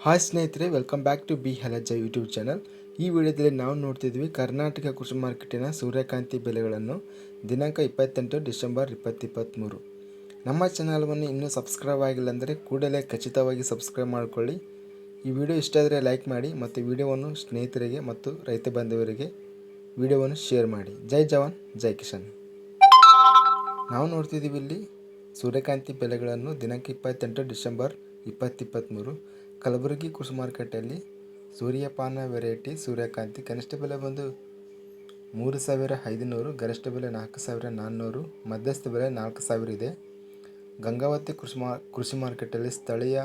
Hi ಸ್ನೇಹಿತರೆ welcome back to ಬಿ ಹಲಜ ಯೂಟ್ಯೂಬ್ ಚಾನಲ್ ಈ ವಿಡಿಯೋದಲ್ಲಿ ನಾವು ನೋಡ್ತಿದ್ವಿ ಕರ್ನಾಟಕ ಕೃಷಿ ಮಾರ್ಕೆಟಿನ ಸೂರ್ಯಕಾಂತಿ ಬೆಲೆಗಳನ್ನು ದಿನಾಂಕ ಇಪ್ಪತ್ತೆಂಟು ಡಿಸೆಂಬರ್ ಇಪ್ಪತ್ತಿಪ್ಪತ್ತ್ಮೂರು ನಮ್ಮ ಚಾನಲ್ವನ್ನು ಇನ್ನೂ ಸಬ್ಸ್ಕ್ರೈಬ್ ಆಗಿಲ್ಲ ಅಂದರೆ ಕೂಡಲೇ ಖಚಿತವಾಗಿ ಸಬ್ಸ್ಕ್ರೈಬ್ ಮಾಡಿಕೊಳ್ಳಿ. ಈ ವಿಡಿಯೋ ಇಷ್ಟ ಆದರೆ ಲೈಕ್ ಮಾಡಿ ಮತ್ತು ವಿಡಿಯೋವನ್ನು ಸ್ನೇಹಿತರಿಗೆ ಮತ್ತು ರೈತ ಬಾಂಧವರಿಗೆ ವಿಡಿಯೋವನ್ನು ಶೇರ್ ಮಾಡಿ. ಜೈ ಜವಾನ್, ಜೈ ಕಿಶನ್ ನಾವು ನೋಡ್ತಿದ್ದೀವಿ ಇಲ್ಲಿ ಸೂರ್ಯಕಾಂತಿ ಬೆಲೆಗಳನ್ನು ದಿನಾಂಕ ಇಪ್ಪತ್ತೆಂಟು ಡಿಸೆಂಬರ್ ಇಪ್ಪತ್ತಿಪ್ಪತ್ತ್ಮೂರು ಕಲಬುರಗಿ ಕೃಷಿ ಮಾರುಕಟ್ಟೆಯಲ್ಲಿ ಸೂರ್ಯಪಾನ ವೆರೈಟಿ ಸೂರ್ಯಕಾಂತಿ. ಕನಿಷ್ಠ ಬೆಲೆ ಬಂದು ಮೂರು ಸಾವಿರ ಐದುನೂರು, ಗರಿಷ್ಠ ಬೆಲೆ ನಾಲ್ಕು ಸಾವಿರ ನಾನ್ನೂರು, ಮಧ್ಯಸ್ಥ ಬೆಲೆ ನಾಲ್ಕು ಸಾವಿರ ಇದೆ. ಗಂಗಾವತಿ ಕೃಷಿ ಮಾ ಕೃಷಿ ಮಾರುಕಟ್ಟೆಯಲ್ಲಿ ಸ್ಥಳೀಯ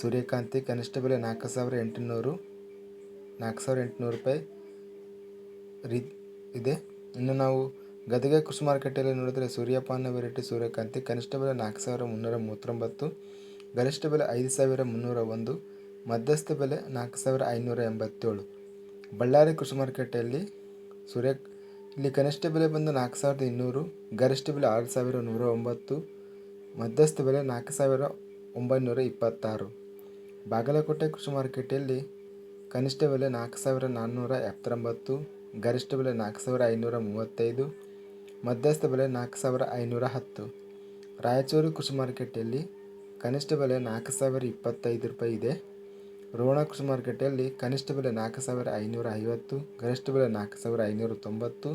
ಸೂರ್ಯಕಾಂತಿ ಕನಿಷ್ಠ ಬೆಲೆ ನಾಲ್ಕು ಸಾವಿರ ಎಂಟುನೂರು, ನಾಲ್ಕು ಸಾವಿರ ಎಂಟುನೂರು ರೂಪಾಯಿ ರೀ, ಇದೆ. ಇನ್ನು ನಾವು ಗದಗ ಕೃಷಿ ಮಾರುಕಟ್ಟೆಯಲ್ಲಿ ನೋಡಿದರೆ ಸೂರ್ಯಪಾನ ವೆರೈಟಿ ಸೂರ್ಯಕಾಂತಿ ಕನಿಷ್ಠ ಬೆಲೆ ನಾಲ್ಕು ಸಾವಿರ ಮುನ್ನೂರ ಮೂವತ್ತೊಂಬತ್ತು ಗರಿಷ್ಠ ಬೆಲೆ ಐದು ಸಾವಿರ ಮುನ್ನೂರ ಒಂದು, ಮಧ್ಯಸ್ಥ ಬೆಲೆ ನಾಲ್ಕು ಸಾವಿರ ಐನೂರ ಎಂಬತ್ತೇಳು. ಬಳ್ಳಾರಿ ಕೃಷಿ ಮಾರುಕಟ್ಟೆಯಲ್ಲಿ ಸೂರ್ಯ ಇಲ್ಲಿ ಕನಿಷ್ಠ ಬೆಲೆ ಬಂದು ನಾಲ್ಕು ಸಾವಿರದ ಇನ್ನೂರು, ಗರಿಷ್ಠ ಬೆಲೆ ಆರು ಸಾವಿರ ನೂರ ಒಂಬತ್ತು, ಮಧ್ಯಸ್ಥ ಬೆಲೆ ನಾಲ್ಕು ಸಾವಿರ ಒಂಬೈನೂರ ಇಪ್ಪತ್ತಾರು. ಬಾಗಲಕೋಟೆ ಕೃಷಿ ಮಾರುಕಟ್ಟೆಯಲ್ಲಿ ಕನಿಷ್ಠ ಬೆಲೆ ನಾಲ್ಕು ಸಾವಿರ ನಾನ್ನೂರ ಎಪ್ಪತ್ತೊಂಬತ್ತು, ಗರಿಷ್ಠ ಬೆಲೆ ನಾಲ್ಕು ಸಾವಿರ ಐನೂರ ಮೂವತ್ತೈದು, ಮಧ್ಯಸ್ಥ ಬೆಲೆ ನಾಲ್ಕು ಸಾವಿರ ಐನೂರ ಹತ್ತು. ರಾಯಚೂರು ಕೃಷಿ ಮಾರುಕಟ್ಟೆಯಲ್ಲಿ ಕನಿಷ್ಠ ಬೆಲೆ ನಾಲ್ಕು ಸಾವಿರ ಇಪ್ಪತ್ತೈದು ರೂಪಾಯಿ ಇದೆ. ರೋಣ ಕೃಷಿ ಮಾರುಕಟ್ಟೆಯಲ್ಲಿ ಕನಿಷ್ಠ ಬೆಲೆ ನಾಲ್ಕು ಸಾವಿರ ಐನೂರ ಐವತ್ತು, ಗರಿಷ್ಠ ಬೆಲೆ ನಾಲ್ಕು ಸಾವಿರ ಐನೂರ ತೊಂಬತ್ತು,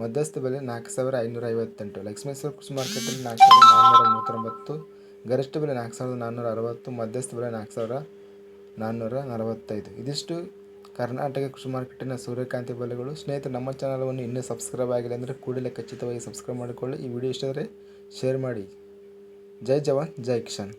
ಮಧ್ಯಸ್ಥ ಬೆಲೆ ನಾಲ್ಕು ಸಾವಿರ ಐನೂರ ಐವತ್ತೆಂಟು. ಲಕ್ಷ್ಮೇಶ್ವರ ಕೃಷಿ ಮಾರುಕಟ್ಟೆಯಲ್ಲಿ ನಾಲ್ಕು ಸಾವಿರದ ನಾನ್ನೂರ ಮೂವತ್ತೊಂಬತ್ತು, ಗರಿಷ್ಠ ಬೆಲೆ ನಾಲ್ಕು ಸಾವಿರದ ನಾನ್ನೂರ ಅರವತ್ತು, ಮಧ್ಯಸ್ಥ ಬೆಲೆ ನಾಲ್ಕು ಸಾವಿರ ನಾನ್ನೂರ ನಲವತ್ತೈದು. ಇದಿಷ್ಟು ಕರ್ನಾಟಕ ಕೃಷಿ ಮಾರ್ಕೆಟಿನ ಸೂರ್ಯಕಾಂತಿ ಬೆಲೆಗಳು. ಸ್ನೇಹಿತರೆ, ನಮ್ಮ ಚಾನಲನ್ನು ಇನ್ನೂ ಸಬ್ಸ್ಕ್ರೈಬ್ ಆಗಿಲ್ಲ ಅಂದರೆ ಕೂಡಲೇ ಖಚಿತವಾಗಿ ಸಬ್ಸ್ಕ್ರೈಬ್ ಮಾಡಿಕೊಳ್ಳಿ. ಈ ವಿಡಿಯೋ ಇಷ್ಟ ಆದರೆ ಶೇರ್ ಮಾಡಿ. ಜೈ ಜವಾನ್ ಜೈ ಕಿಶನ್